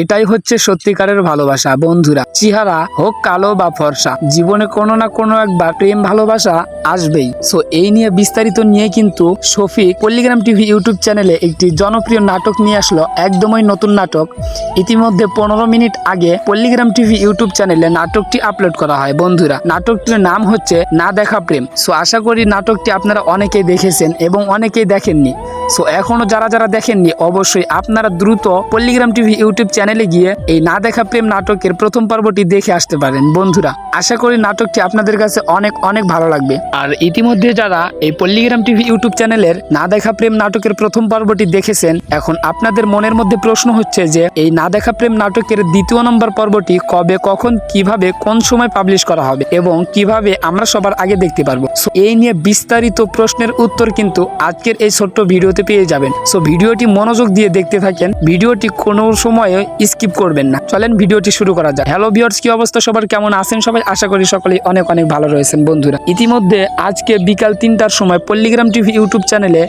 এটাই হচ্ছে সত্যিকারের ভালোবাসা বন্ধুরা। চেহারা হোক কালো বা ফর্সা জীবনে কোনো না কোনো এক বা প্রেম ভালোবাসা আসবেই। সো এই নিয়ে বিস্তারিত নিয়ে কিন্তু শফিক পল্লিগ্রাম টিভি ইউটিউব চ্যানেলে একটি জনপ্রিয় নাটক নিয়ে আসলো একদমই নতুন নাটক। ইতিমধ্যে পনেরো মিনিট আগে পল্লিগ্রাম টিভি ইউটিউব চ্যানেলে নাটকটি আপলোড করা হয় বন্ধুরা। নাটকটির নাম হচ্ছে না দেখা প্রেম। সো আশা করি নাটকটি আপনারা অনেকেই দেখেছেন এবং অনেকেই দেখেননি। সো এখনও যারা যারা দেখেননি, অবশ্যই আপনারা দ্রুত পল্লিগ্রাম টিভি ইউটিউব চ্যানেলে গিয়ে এই না দেখা প্রেম নাটকের প্রথম পর্বটি দেখে আসতে পারেন। বন্ধুরা, আশা করি নাটকটি আপনাদের কাছে অনেক অনেক ভালো লাগবে। আর ইতিমধ্যে যারা এই পল্লিগ্রাম টিভি ইউটিউব চ্যানেলের না দেখা প্রেম নাটকের প্রথম পর্বটি দেখেছেন, এখন আপনাদের মনের মধ্যে প্রশ্ন হচ্ছে যে, এই না দেখা প্রেম নাটকের দ্বিতীয় নম্বর পর্বটি কবে, কখন, কীভাবে, কোন সময় পাবলিশ করা হবে এবং কীভাবে আমরা সবার আগে দেখতে পারব? এই নিয়ে বিস্তারিত প্রশ্নের উত্তর কিন্তু আজকের এই ছোট্ট ভিডিওতে পেয়ে যাবেন। সো ভিডিওটি মনোযোগ দিয়ে দেখতে থাকেন। ভিডিওটি কোনো সময় স্কিপ করবেন না। চলেন ভিডিওটি শুরু করা যাক। হ্যালো ভিউয়ার্স কি অবস্থা? সবার কেমন আছেন সবাই? আশা করি সকলেই অনেক অনেক ভালো রয়েছেন বন্ধুরা। ইতিমধ্যে আজকে বিকাল তিনটার সময় পল্লিগ্রাম টিভি ইউটিউব চ্যানেলে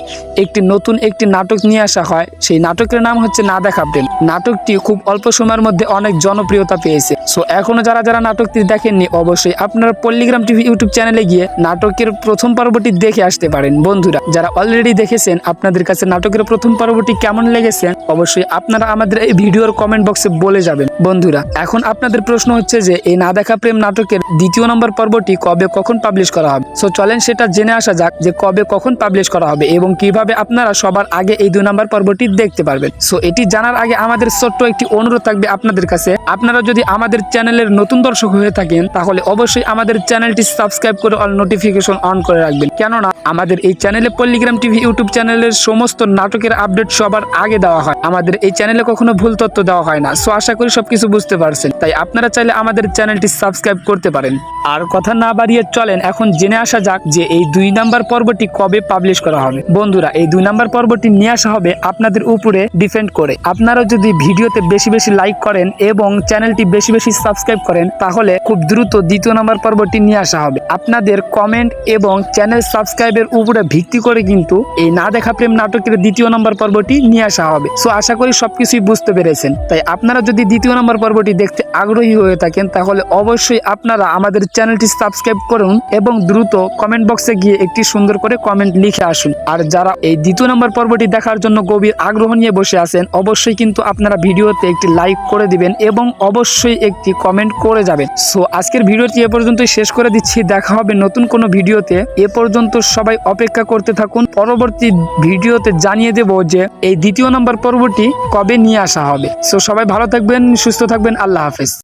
একটি নতুন একটি নাটক নিয়ে আসা হয়। সেই নাটকের নাম হচ্ছে না দেখা প্রেম। নাটকটি খুব অল্প সময়ের মধ্যে অনেক জনপ্রিয়তা পেয়েছে। সো এখনও যারা যারা নাটকটি দেখেননি, অবশ্যই আপনারা পল্লিগ্রাম টিভি ইউটিউব চ্যানেলে গিয়ে নাটকের প্রথম পর্বটি দেখে আসতে পারেন বন্ধুরা। যারা অলরেডি দেখেছেন, আপনাদের কাছে নাটকের প্রথম পর্বটি কেমন লেগেছে, অবশ্যই আপনারা আমাদের এই ভিডিওর কমেন্ট বক্সে বলে যাবেন। বন্ধুরা, এখন আপনাদের প্রশ্ন হচ্ছে যে, এই না দেখা প্রেম নাটকের দ্বিতীয় নম্বর পর্বটি কবে কখন পাবলিশ করা হবে? সো চলেন সেটা জেনে আসা যাক যে কবে কখন পাবলিশ করা হবে এবং কীভাবে আপনারা সবার আগে এই দুই নম্বর পর্বটি দেখতে পারবেন। সো এটি জানার আগে আমাদের ছোট্ট একটি অনুরোধ থাকবে আপনাদের কাছে। আপনারা যদি আমাদের চ্যানেলের নতুন দর্শক হয়ে থাকেন, তাহলে অবশ্যই আমাদের চ্যানেলটি সাবস্ক্রাইব করে অল নোটিফিকেশন অন করে রাখবেন। কেননা, আমাদের এই চ্যানেলে পল্লিগ্রাম টিভি ইউটিউব চ্যানেলের সমস্ত নাটকের আপডেট সবার আগে দেওয়া হয়। আমাদের এই চ্যানেলে কখনো ভুল তথ্য দেওয়া হয় না। সো আশা করি সবকিছু বুঝতে পারছেন। তাই আপনারা চাইলে আমাদের চ্যানেলটি সাবস্ক্রাইব করতে পারেন। আর কথা না বাড়িয়ে চলেন, এখন জেনে আসা যাক যে এই দুই নাম্বার পর্বটি কবে পাবলিশ করা হবে। বন্ধুরা, এই দুই নাম্বার পর্বটি নিয়ে আসা হবে আপনাদের উপরে ডিপেন্ড করে। আপনারা যদি ভিডিওতে বেশি বেশি লাইক করেন এবং চ্যানেলটি বেশি বেশি সাবস্ক্রাইব করেন, তাহলে খুব দ্রুত দ্বিতীয় নাম্বার পর্বটি নিয়ে আসা হবে। আপনাদের কমেন্ট এবং চ্যানেল সাবস্ক্রাইবের উপরে ভিত্তি করে কিন্তু এই না দেখা প্রেম নাটকের দ্বিতীয় নম্বর পর্বটি নিয়ে আসা হবে। সো আশা করি সবকিছুই বুঝতে পেরেছেন। তাই আপনারা যদি দ্বিতীয় নম্বর পর্বটি দেখতে আগ্রহী হয়ে থাকেন, তাহলে অবশ্যই আপনারা আমাদের চ্যানেলটি সাবস্ক্রাইব করুন এবং দ্রুত কমেন্ট বক্সে গিয়ে একটি সুন্দর করে কমেন্ট লিখে আসুন। আর যারা এই দ্বিতীয় নম্বর পর্বটি দেখার জন্য গভীর আগ্রহ নিয়ে বসে আছেন, অবশ্যই কিন্তু আপনারা ভিডিওতে একটি লাইক করে দিবেন এবং অবশ্যই একটি কমেন্ট করে যাবেন। সো আজকের ভিডিওটি এ পর্যন্তই শেষ করে দিচ্ছি। দেখা হবে নতুন কোনো ভিডিওতে। এ পর্যন্ত সবাই অপেক্ষা করতে থাকুন। পরবর্তী ভিডিওতে জানিয়ে দেব যে এই দ্বিতীয় নম্বর পর্বটি কবে নিয়ে আসা হবে। সো সবাই ভালো থাকবেন, সুস্থ থাকবেন। আল্লাহ হাফেজ।